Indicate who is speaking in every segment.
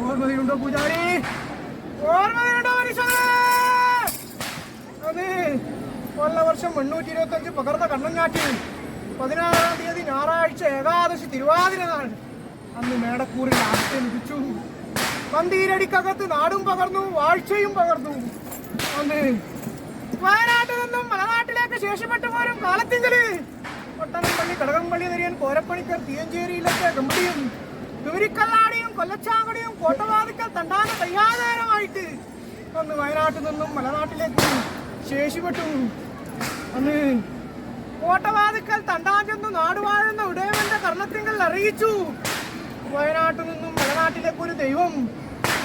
Speaker 1: ഓർമ്മയുണ്ടോ പൂജാരി? ഓർമ്മയുണ്ടോ മനുഷ്യനെ അതെ കൊല്ല വർഷം എണ്ണൂറ്റി ഇരുപത്തി അഞ്ച് പകർന്ന കണ്ണഞ്ഞാറ്റിൽ പതിനാറാം തീയതി ഞായറാഴ്ച ഏകാദശി തിരുവാതിര നാൾ അന്ന് മേടക്കൂറിൽ ആദ്യത്തെ ലഭിച്ചു പന്തീരടിക്കകത്ത് നാടും പകർന്നു വാഴ്ചയും പകർന്നു. അന്ന് വയനാട്ടിൽ നിന്നും മലനാട്ടിലേക്ക് ശേഷപ്പെട്ടു പോലും കാലത്തിങ്കൽ ഒട്ടനപ്പള്ളി കടകംപള്ളി നിരയൻ കോരപ്പണിക്കർ തീയഞ്ചേരിയിലൊക്കെ ഗംഭീരം തുരിക്കല്ലാടിയും കൊല്ലച്ചാങ്കടിയും കോട്ടവാതിക്കൽ തണ്ടാന തയ്യാധാരമായിട്ട് അന്ന് വയനാട്ടിൽ നിന്നും മലനാട്ടിലേക്ക് ശേഷിപ്പെട്ടു. അന്ന് കോട്ടവാതിക്കൽ തണ്ടാൻ ചെന്നു നാടുവാഴുന്ന ഉടയവന്റെ കർണത്തിങ്കൽ അറിയിച്ചു. വയനാട്ടിൽ നിന്നും മലനാട്ടിലേക്ക് ഒരു ദൈവം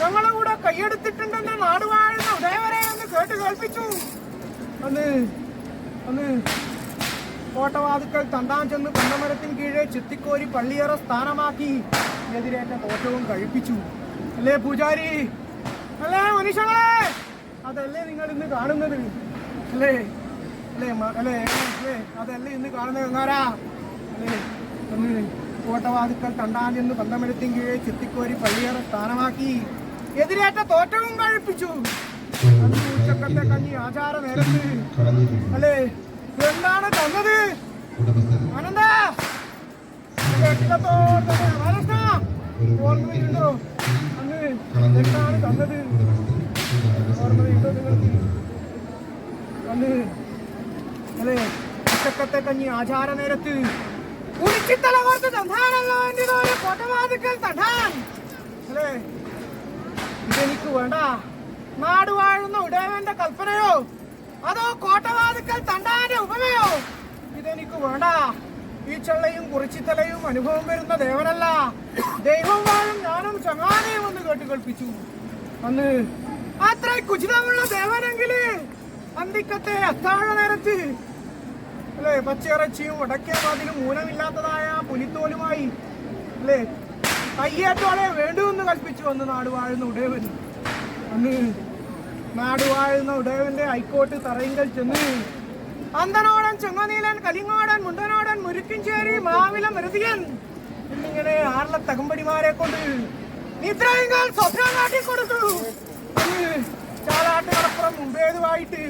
Speaker 1: ഞങ്ങളെ കൂടെ കൈയെടുത്തിട്ടുണ്ടെന്ന് നാടുവാഴുന്ന ഉടയവരെ എന്ന് കേട്ട് കേൾപ്പിച്ചു. അന്ന് അന്ന് കോട്ടവാതുക്കൽ തണ്ടാൻ ചെന്ന് പന്തമരത്തിന് കീഴെ ചുത്തിക്കോരി പള്ളിയറ സ്ഥാനമാക്കി എതിരേറ്റ തോറ്റവും കഴിപ്പിച്ചു. അല്ലേ പൂജാരി? അല്ലേ മനുഷ്യങ്ങളെ? അതല്ലേ നിങ്ങൾ ഇന്ന് കാണുന്നത്? അല്ലേ? അല്ലേ അല്ലേ അല്ലേ? അതല്ലേ ഇന്ന് കാണുന്നത് എന്നാരാ അല്ലേ? കോട്ടവാതുക്കൾ തണ്ടാൻ ചെന്ന് പന്തമരത്തിന് കീഴെ ചുത്തിക്കോരി പള്ളിയറ സ്ഥാനമാക്കി എതിരേറ്റ തോറ്റവും കഴിപ്പിച്ചു. കഞ്ഞി ആചാര നേരത്ത്. അല്ലേ? എന്താണ് തന്നത്? ആനന്ദ ഓർമ്മയുണ്ടോ? അന്ന് എന്താണ് തന്നത്? ഓർമ്മയുണ്ടോ നിങ്ങൾക്ക്? അന്ന് അല്ലേ ഉച്ചക്കത്തെ കഞ്ഞി ആചാര നേരത്ത് ഉരുച്ചിത്തല കോർത്ത് തന്നാണല്ലോ എന്റെ ഒരു കോട്ടവാതിക്കൽ തട്ടാൻ അല്ലേ? ഇതെനിക്ക് വേണ്ട. നാട് വാഴുന്ന ഉടയവന്റെ കൽപ്പനയോ? അതോ കോട്ടവാതുക്കൽ തണ്ടാന്റെ ഉപമയോ? ഇതെനിക്ക് വേണ്ട. ഈ ചള്ളയും കുറിച്ചിത്തലയും അനുഭവം വരുന്ന ദേവനല്ല. ദൈവം ഞാനും ചങ്ങാനയും ഒന്ന് കേട്ട് കൽപ്പിച്ചു അന്ന് അത്ര കുചിതമുള്ള ദേവനെങ്കിൽ അന്തിക്കത്തെ അത്താഴ നേരത്ത് അല്ലേ പച്ചയിറച്ചിയും വടക്കേ വാതിലും മൂലമില്ലാത്തതായ പുലിത്തോലുമായി അല്ലേ കയ്യേറ്റോളെ വേണ്ടുവെന്ന് കൽപ്പിച്ചു അന്ന് നാടുവാഴുന്ന ഉടയവൻ. അന്ന് നാട് വാഴുന്ന ഉടയവന്റെ ഹൈക്കോട്ട് തറയിങ്കൽ ചെന്ന് അന്തനോടൻ ചെങ്ങനീലൻ കലിങ്ങോടൻ മുണ്ടനോടൻ മുരുക്കിഞ്ചേരി മാവില മരുതിയൻ എന്നിങ്ങനെ ആറിലെ തകമ്പടിമാരെ കൊണ്ട് നിദ്രയിങ്കൽ സ്വപ്നം കാട്ടിക്കൊടുത്തു. അന്ന് ചാലാട്ട് കടപ്പുറം മുമ്പേതുമായിട്ട്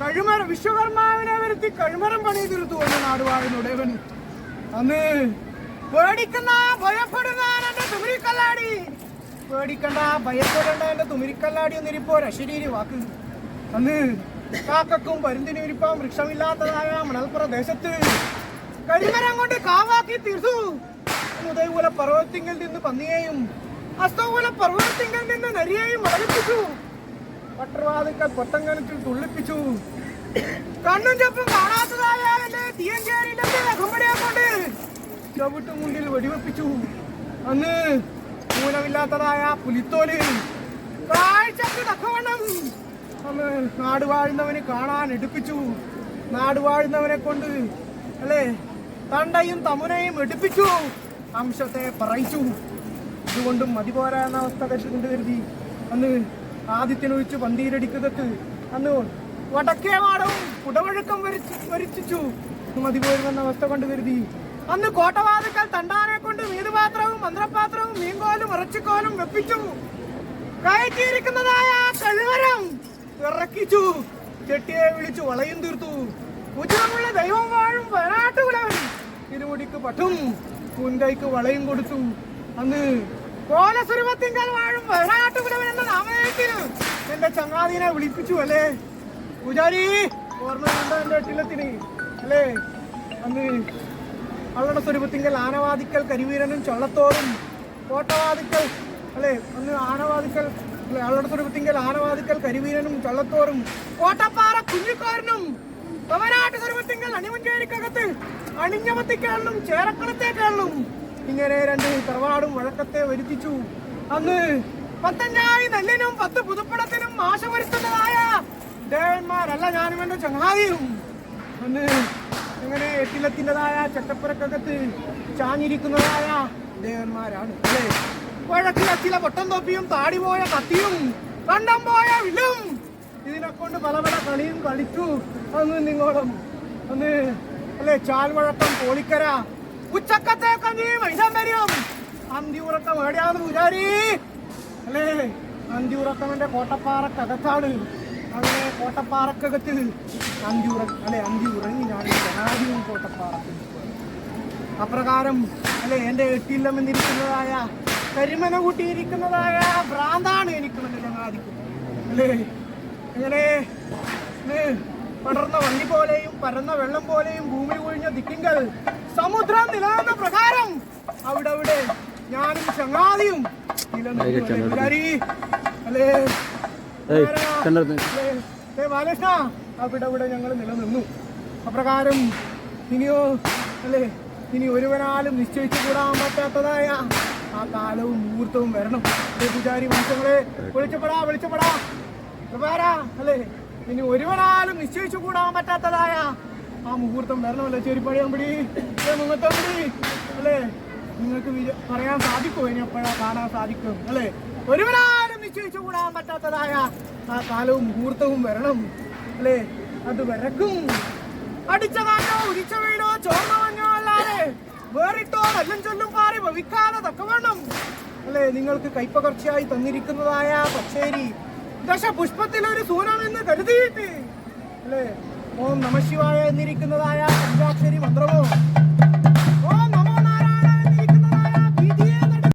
Speaker 1: കഴുമര വിശ്വകർമാവിനെ വരുത്തി കഴുമരം പണി തീർത്തു അന്ന് നാട് വാഴുന്ന ഉടയവൻ അന്ന് പേടിക്കുന്ന ഭയപ്പെടുന്ന എന്റെ തുമിരിക്കല്ലാടി പേടിക്കണ്ട ഭയപ്പെടണ്ട എന്റെ തുമിരിക്കല്ലാടി ഒന്നിരിപ്പോ ശരീരി വാക്ക്. അന്ന് കാക്കും പരുന്തിനും ഇരിപ്പാം വൃക്ഷമില്ലാത്തതായ മണൽപ്രദേശത്ത് കരിമരം കൊണ്ട് കാവാക്കി തീർത്തു. ഉദയപോലെ പർവതത്തിങ്കിൽ നിന്ന് പന്നിയെയും അസ്തോപോലെ പർവതത്തിങ്കിൽ നിന്ന് നരിയെയും വളർത്തിച്ചു പട്ടർവാതുക്കൾ പൊട്ടങ്കനത്തിൽ തുള്ളിപ്പിച്ചു. കണ്ണും ചെപ്പും കാണാത്തതായ എന്റെ തീയഞ്ചേരിയിലെ അകമ്പടിയെ കൊണ്ട് ചവിട്ട് മുണ്ടിൽ വെടിവെപ്പിച്ചു. അന്ന് മൂലമില്ലാത്തതായ പുലിത്തോലുകളിൽ കാഴ്ചക്ക് തക്കവണ്ണം. നാട് വാഴുന്നവന് കാണാൻ എടുപ്പിച്ചു. നാട് വാഴുന്നവനെ കൊണ്ട് അല്ലേ? തണ്ടയും തമുനയും എടുപ്പിച്ചു. അംശത്തെ പറയിച്ചു. ഇതുകൊണ്ടും മതി പോരാ എന്ന അവസ്ഥ കൊണ്ട് കരുതി അന്ന് ആദിത്യനൊഴിച്ച് പന്തിയിലടിക്കുന്നത് അന്ന് വടക്കേ വാടവും കുടവഴുക്കം വരിച്ചു വരിച്ചു മതി പോരുമെന്ന അവസ്ഥ കൊണ്ട് കരുതി അന്ന് കോട്ടവാതുക്കൾ തണ്ടാനെ കൊണ്ട് വീതുപാത്രവും മന്ത്രപാത്രവും മീൻകോലും ഇറച്ചിക്കോലും വെപ്പിച്ചു. കയറ്റിയിരിക്കുന്നതായ കഴിവരം ഇറക്കിച്ചു ചെട്ടിയെ വിളിച്ചു വളയും തീർത്തു. ഉചിതമുള്ള ദൈവം വാഴും വയനാട്ടുകുലവൻ ഇരുമുടിക്ക് പട്ടും മുൻകൈക്ക് വളയും കൊടുത്തു. അന്ന് കോലസുരഭത്തിങ്കൽ വാഴും വയനാട്ടുകുലവൻ എന്ന നാമധേയത്തിന് എന്റെ ചങ്ങാതിനെ വിളിപ്പിച്ചു അല്ലേ? പൂജാരി ഓർമ്മയുണ്ടോ എന്റെ എട്ടിലത്തിന് അല്ലേ? അന്ന് അള്ളണ സ്വരൂപത്തിങ്കൽ ആനവാദിക്കൽ കരിവീരനും ചള്ളത്തോറും കോട്ടവാദിക്കൽ അല്ലേ? ഒന്ന് ആനവാദിക്കൽ അല്ലെ? അള്ളണ സ്വരൂപത്തിങ്കൽ ആനവാദിക്കൽ കരിവീരനും ചള്ളത്തോറും കോട്ടപ്പാറ കുഞ്ഞിക്കാരനും പവനാട്ട് സ്വരൂപത്തിങ്കൽ അണിമഞ്ചേരിക്കകത്ത് അണിഞ്ഞമത്തിക്കാളിലും ചേരക്കുളത്തേക്കാളിലും ഇങ്ങനെ രണ്ട് തറവാടും വഴക്കത്തെ വരുത്തിച്ചു. അന്ന് പത്തഞ്ചായി നെല്ലിനും പത്ത് പുതുപ്പണത്തിനും ആശ വരുത്തുന്നതായ ദേവന്മാരല്ല ഞാനും എന്റെ ചങ്ങാതിയും. അന്ന് അങ്ങനെ എട്ടിലത്തിന്റെതായ ചട്ടപ്പുറക്കകത്ത് ചാഞ്ഞിരിക്കുന്നതായ ദേവന്മാരാണ് അല്ലേ? വഴക്കിലെ ചില പൊട്ടം തൊപ്പിയും താടിപോയ കത്തിയും കണ്ടം പോയ വില്ലും. ഇതിനെ കൊണ്ട് പല പല കളിയും കളിച്ചു. അന്ന് നിങ്ങളും അന്ന് അല്ലേ ചാൽവഴക്കം പോളിക്കര. ഉച്ചക്കത്തെ കഞ്ഞി വരും. അന്തി ഉറക്കം എവിടെയാന്ന് വിചാരി അല്ലേ? അന്തി ഉറക്കം എന്റെ കോട്ടപ്പാറക്കകത്താണ്. അങ്ങനെ കോട്ടപ്പാറക്കകത്ത് അന്തിയുറ അല്ലെ അന്തി ഉറങ്ങി ഞാൻ ജനാധിപൻ കോട്ടപ്പാറത്തിൽ അപ്രകാരം അല്ലെ എന്റെ എട്ടില്ലം എന്നിരിക്കുന്നതായ കരിമന കൂട്ടിയിരിക്കുന്നതായ ഭ്രാന്താണ് എനിക്ക് എന്റെ ചങ്ങാതിക്ക് അല്ലേ ഇങ്ങനെ പടർന്ന വണ്ടി പോലെയും പരന്ന വെള്ളം പോലെയും ഭൂമി ഒഴിഞ്ഞ ദിക്കിങ്കൽ സമുദ്രം നിലനിന്ന പ്രകാരം അവിടെ അവിടെ ഞാനും ചങ്ങാതിയും നിലനിൽക്കുന്നു. അല്ലേ, ബാലകൃഷ്ണ അവിടെ അവിടെ ഞങ്ങൾ നിലനിന്നു. അപ്രകാരം ഇനിയോ അല്ലേ ഇനി ഒരുവനാലും നിശ്ചയിച്ചു കൂടാൻ പറ്റാത്തതായ ആ കാലവും മുഹൂർത്തവും വരണം. പൂജാരി മനുഷ്യങ്ങളെ വിളിച്ചപ്പെടാ വിളിച്ചപ്പെടാ. പ്രഭാരാ അല്ലേ ഇനി ഒരുവനാലും നിശ്ചയിച്ചു കൂടാൻ പറ്റാത്തതായ ആ മുഹൂർത്തം വരണമല്ലോ ചെരിപ്പടിയമ്പടി മുഖത്തമ്പടി അല്ലേ നിങ്ങൾക്ക് പറയാൻ സാധിക്കുമോ? ഇനി എപ്പോഴാ കാണാൻ സാധിക്കും അല്ലേ? നിശ്ചയിച്ചു കൂടാൻ പറ്റാത്തതായ ആ കാലവും മുഹൂർത്തവും വരണം. അല്ലേ? അത് വരക്കും. അടിച്ച കാറ്റോ ഉദിച്ച വീണോ ചോർന്ന മഞ്ഞോ അല്ലാതെ വേറിട്ടോ വല്ലം ചൊല്ലും പാറി ഭവിക്കാതെ തക്കവണ്ണം. അല്ലേ? നിങ്ങൾക്ക് കൈപ്പകർച്ചയായി തന്നിരിക്കുന്നതായ പച്ചേരി ദശപുഷ്പത്തിൽ ഒരു സൂനം എന്ന് കരുതിയിട്ട്. അല്ലേ? ഓം നമശിവായ എന്നിരിക്കുന്നതായ പഞ്ചാക്ഷരി മന്ത്രമോ